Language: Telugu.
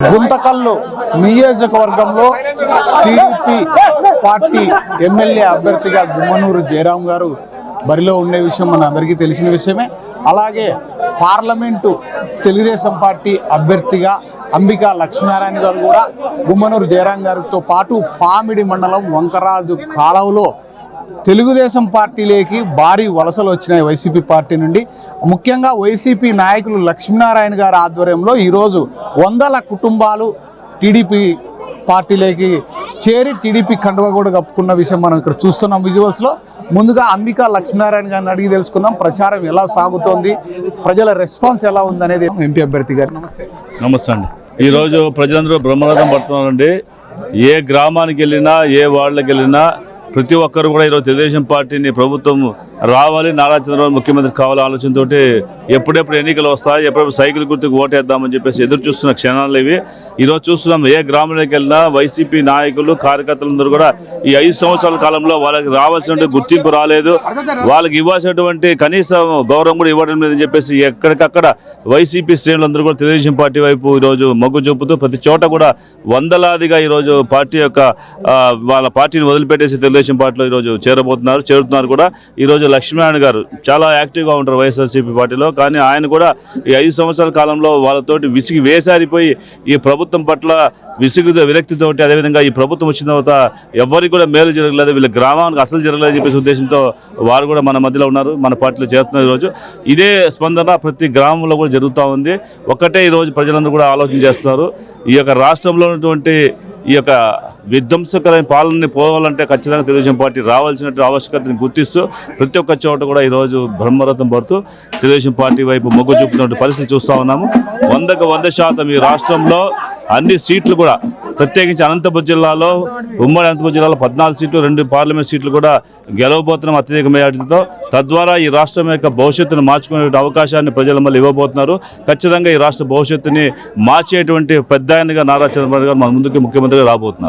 గుంతకల్లు నియోజకవర్గంలో టీడీపీ పార్టీ ఎమ్మెల్యే అభ్యర్థిగా గుమ్మనూరు జయరాం గారు బరిలో ఉండే విషయం మన అందరికీ తెలిసిన విషయమే. అలాగే పార్లమెంటు తెలుగుదేశం పార్టీ అభ్యర్థిగా అంబికా లక్ష్మీనారాయణ గారు కూడా గుమ్మనూరు జయరాం గారితో పాటు పామిడి మండలం వంకరాజు కాలవలో తెలుగుదేశం పార్టీలోకి భారీ వలసలు వచ్చినాయి వైసీపీ పార్టీ నుండి. ముఖ్యంగా వైసీపీ నాయకులు లక్ష్మీనారాయణ గారి ఆధ్వర్యంలో ఈరోజు వందల కుటుంబాలు టీడీపీ పార్టీలోకి చేరి టీడీపీ కండువ కూడా కప్పుకున్న విషయం మనం ఇక్కడ చూస్తున్నాం విజువల్స్లో. ముందుగా అంబికా లక్ష్మీనారాయణ గారిని అడిగి తెలుసుకుందాం. ప్రచారం ఎలా సాగుతోంది? ప్రజల రెస్పాన్స్ ఎలా ఉందనేది ఎంపీ అభ్యర్థి గారు. నమస్తే. నమస్తే అండి. ఈరోజు ప్రజలందరూ బ్రహ్మరథం పడుతున్నారండి. ఏ గ్రామానికి వెళ్ళినా ఏ వార్డులకు వెళ్ళినా ప్రతి ఒక్కరు కూడా ఈరోజు తెలుగుదేశం పార్టీని ప్రభుత్వం రావాలి. నారా చంద్రబాబు ముఖ్యమంత్రి కావాల ఆలోచనతో ఎప్పుడెప్పుడు ఎన్నికలు వస్తాయి ఎప్పుడెప్పుడు సైకిల్ గుర్తుకు ఓటేద్దామని చెప్పేసి ఎదురు చూస్తున్న క్షణాలు ఇవి. ఈరోజు చూస్తున్నాం ఏ గ్రామంలోకి వెళ్ళినా వైసీపీ నాయకులు కార్యకర్తలందరూ కూడా ఈ ఐదు సంవత్సరాల కాలంలో వాళ్ళకి రావాల్సిన గుర్తింపు రాలేదు. వాళ్ళకి ఇవ్వాల్సినటువంటి కనీస గౌరవం కూడా ఇవ్వడం లేదని చెప్పేసి ఎక్కడికక్కడ వైసీపీ శ్రేణులందరూ కూడా తెలుగుదేశం పార్టీ వైపు ఈరోజు మొగ్గు చూపుతూ ప్రతి చోట కూడా వందలాదిగా ఈరోజు పార్టీ యొక్క వాళ్ళ పార్టీని వదిలిపెట్టేసి తెలుగు తెలుగుదేశం పార్టీలో ఈరోజు చేరబోతున్నారు చేరుతున్నారు కూడా. ఈరోజు లక్ష్మీనారాయణ గారు చాలా యాక్టివ్గా ఉంటారు వైఎస్ఆర్సీపీ పార్టీలో. కానీ ఆయన కూడా ఈ ఐదు సంవత్సరాల కాలంలో వాళ్ళతోటి విసిగి వేసారిపోయి ఈ ప్రభుత్వం పట్ల విసుగు విరక్తితోటి అదేవిధంగా ఈ ప్రభుత్వం వచ్చిన తర్వాత ఎవరికి కూడా మేలు జరగలేదు. వీళ్ళ గ్రామానికి అసలు జరగలేదు చెప్పేసి ఉద్దేశంతో వారు కూడా మన మధ్యలో ఉన్నారు మన పార్టీలో చేరుతున్నారు ఈరోజు ఇదే స్పందన ప్రతి గ్రామంలో కూడా జరుగుతూ ఉంది. ఒక్కటే ఈరోజు ప్రజలందరూ కూడా ఆలోచన చేస్తున్నారు. ఈ యొక్క రాష్ట్రంలో ఉన్నటువంటి ఈ యొక్క విధ్వంసకరమైన పాలనని పోవాలంటే ఖచ్చితంగా తెలుగుదేశం పార్టీ రావాల్సినటువంటి ఆవశ్యకతని గుర్తిస్తూ ప్రతి ఒక్క చోట కూడా ఈరోజు బ్రహ్మరథం పడుతూ తెలుగుదేశం పార్టీ వైపు మొగ్గు చూపుతున్న పరిస్థితి చూస్తూ ఉన్నాము. వందకు వంద శాతం ఈ రాష్ట్రంలో అన్ని సీట్లు కూడా ప్రత్యేకించి అనంతపురం జిల్లాలో ఉమ్మడి అనంతపురం జిల్లాలో పద్నాలుగు సీట్లు రెండు పార్లమెంట్ సీట్లు కూడా గెలవబోతున్నాం అత్యధిక మెజార్టీతో తద్వారా ఈ రాష్ట్రం యొక్క భవిష్యత్తును మార్చుకునే అవకాశాన్ని ప్రజల మళ్ళీ ఇవ్వబోతున్నారు. ఖచ్చితంగా ఈ రాష్ట్ర భవిష్యత్తుని మార్చేటువంటి పెద్ద ఆయనగా నారా చంద్రబాబు గారు మన ముందుకు ముఖ్యమంత్రిగా రాబోతున్నారు.